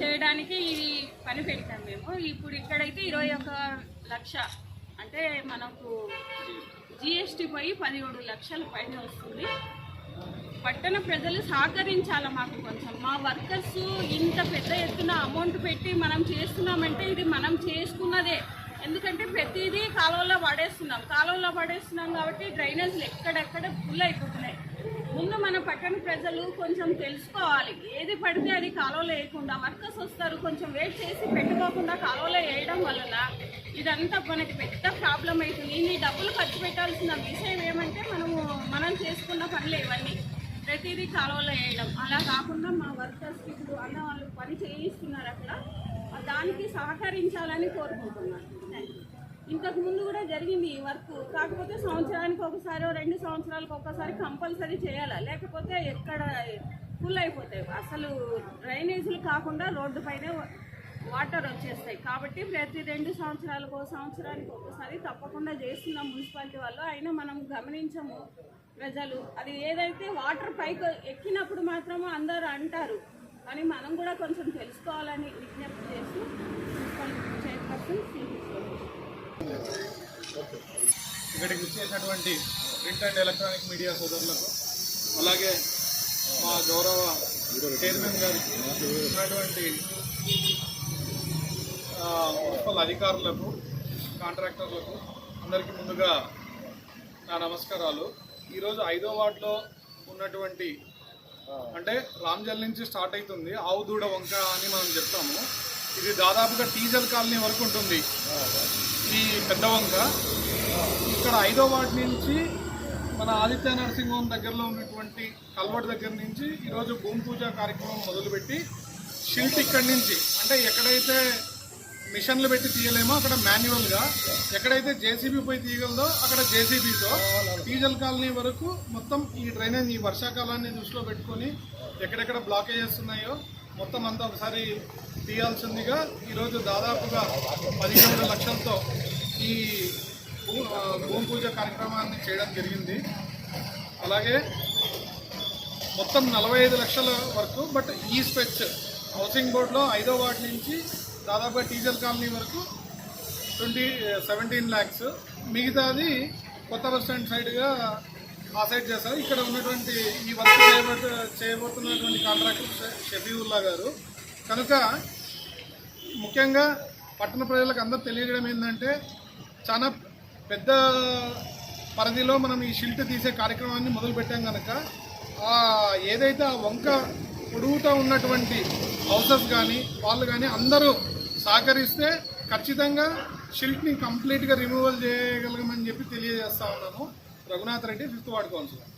చేయడానికి పని పెట్టాం మేము. ఇప్పుడు ఇక్కడైతే ఇరవై ఒక లక్ష. అంటే మనకు జిఎస్టీ పోయి పదిహేడు లక్షల పైన వస్తుంది. పట్టణ ప్రజలు సహకరించాలి మాకు కొంచెం. మా వర్కర్స్ ఇంత పెద్ద ఎత్తున అమౌంట్ పెట్టి మనం చేస్తున్నామంటే ఇది మనం చేసుకున్నదే. ఎందుకంటే ప్రతిదీ కాలువలో పడేస్తున్నాం. కాలువలో పడేస్తున్నాం కాబట్టి డ్రైనేజ్లు ఎక్కడెక్కడ ఫుల్ అయిపోతున్నాయి. ముందు మన పట్టణ ప్రజలు కొంచెం తెలుసుకోవాలి. ఏది పడితే అది కాలువలో వేయకుండా వర్కర్స్ వస్తారు కొంచెం వెయిట్ చేసి పెట్టుకోకుండా కాలువలో వేయడం వలన ఇదంతా మనకి పెద్ద ప్రాబ్లం అవుతుంది. ఇన్ని డబ్బులు ఖర్చు పెట్టాల్సిన విషయం ఏమంటే మనము మనం చేసుకున్న పనులు ఇవన్నీ. ప్రతిదీ కాలువలో వేయడం. అలా కాకుండా మా వర్కర్స్కి ఇప్పుడు అన్న వాళ్ళు పని చేయిస్తున్నారు అక్కడ. దానికి సహకరించాలని కోరుకుంటున్నాను. థ్యాంక్ యూ ఇంతకు ముందు కూడా జరిగింది ఈ వర్క్. కాకపోతే సంవత్సరానికి ఒకసారి రెండు సంవత్సరాలకు ఒకసారి కంపల్సరీ చేయాలా? లేకపోతే ఎక్కడ ఫుల్ అయిపోతాయి? అసలు డ్రైనేజీలు కాకుండా రోడ్డు పైన వాటర్ వచ్చేస్తాయి. కాబట్టి ప్రతి రెండు సంవత్సరాలకు సంవత్సరానికి ఒకసారి తప్పకుండా చేస్తున్నాం మున్సిపాలిటీ వాళ్ళు అయినా మనం గమనించము ప్రజలు. అది ఏదైతే వాటర్ పైకి ఎక్కినప్పుడు మాత్రమే అందరూ అంటారు. కానీ మనం కూడా కొంచెం తెలుసుకోవాలని విజ్ఞప్తి చేస్తూ మున్సిపల్ చైర్పర్సన్ ఇక్కడికి వచ్చేసినటువంటి ప్రింట్ అండ్ ఎలక్ట్రానిక్ మీడియా సోదరులకు అలాగే మా గౌరవ చైర్మన్ గారికి ఉన్నటువంటి మున్సిపల్ అధికారులకు కాంట్రాక్టర్లకు అందరికీ ముందుగా నా నమస్కారాలు. ఈరోజు ఐదో వార్డులో ఉన్నటువంటి అంటే రామ్జల్ నుంచి స్టార్ట్ అవుతుంది ఆవు దూడ వంక అని మనం చెప్తాము. ఇది దాదాపుగా టీజల్ కాలనీ వరకు ఉంటుంది. ఈ పెద్దవంక ఇక్కడ ఐదో వార్డు నుంచి మన ఆదిత్య నర్సింగ్ హోమ్ దగ్గరలో ఉన్నటువంటి కల్వర్ దగ్గర నుంచి ఈరోజు భూమి పూజ కార్యక్రమం మొదలుపెట్టి షిల్ట్ ఇక్కడి నుంచి అంటే ఎక్కడైతే మిషన్లు పెట్టి తీయలేమో అక్కడ మాన్యువల్గా ఎక్కడైతే జేసీబీ పోయి తీయగలదో అక్కడ జేసీబీతో డీజల్ కాలనీ వరకు మొత్తం ఈ డ్రైనేజ్ ఈ వర్షాకాలాన్ని దృష్టిలో పెట్టుకొని ఎక్కడెక్కడ బ్లాకేజెస్ ఉన్నాయో మొత్తం అంతా ఒకసారి తీయాల్సిందిగా ఈరోజు దాదాపుగా పదిహేడు లక్షలతో ఈ భూ- భూమి పూజ కార్యక్రమాన్ని చేయడం జరిగింది. అలాగే మొత్తం నలభై ఐదు లక్షల వరకు బట్ ఈ స్పెచ్ హౌసింగ్ బోర్డులో ఐదో వార్డు నుంచి దాదాపుగా టీజల్ కాలనీ వరకు ట్వంటీ సెవెంటీన్ ల్యాక్స్. మిగతాది కొత్త బస్ స్టాండ్ సైడ్గా ఆ సైడ్ చేస్తారు ఇక్కడ ఉన్నటువంటి ఈ వర్క్ చేయబోతు చేయబోతున్నటువంటి కాంట్రాక్టర్ షఫీవుల్లా గారు. కనుక ముఖ్యంగా పట్టణ ప్రజలకు అందరూ తెలియజేయడం ఏంటంటే చాలా పెద్ద పరిధిలో మనం ఈ షిల్ట్ తీసే కార్యక్రమాన్ని మొదలుపెట్టాం కనుక ఏదైతే ఆ వంక పొడుగుతా ఉన్నటువంటి హౌసెస్ కానీ వాళ్ళు కానీ అందరూ సహకరిస్తే ఖచ్చితంగా షిల్ట్ని కంప్లీట్గా రిమూవల్ చేయగలగమని చెప్పి తెలియజేస్తా ఉన్నాను. Raghunath Reddy fifth ward councillor.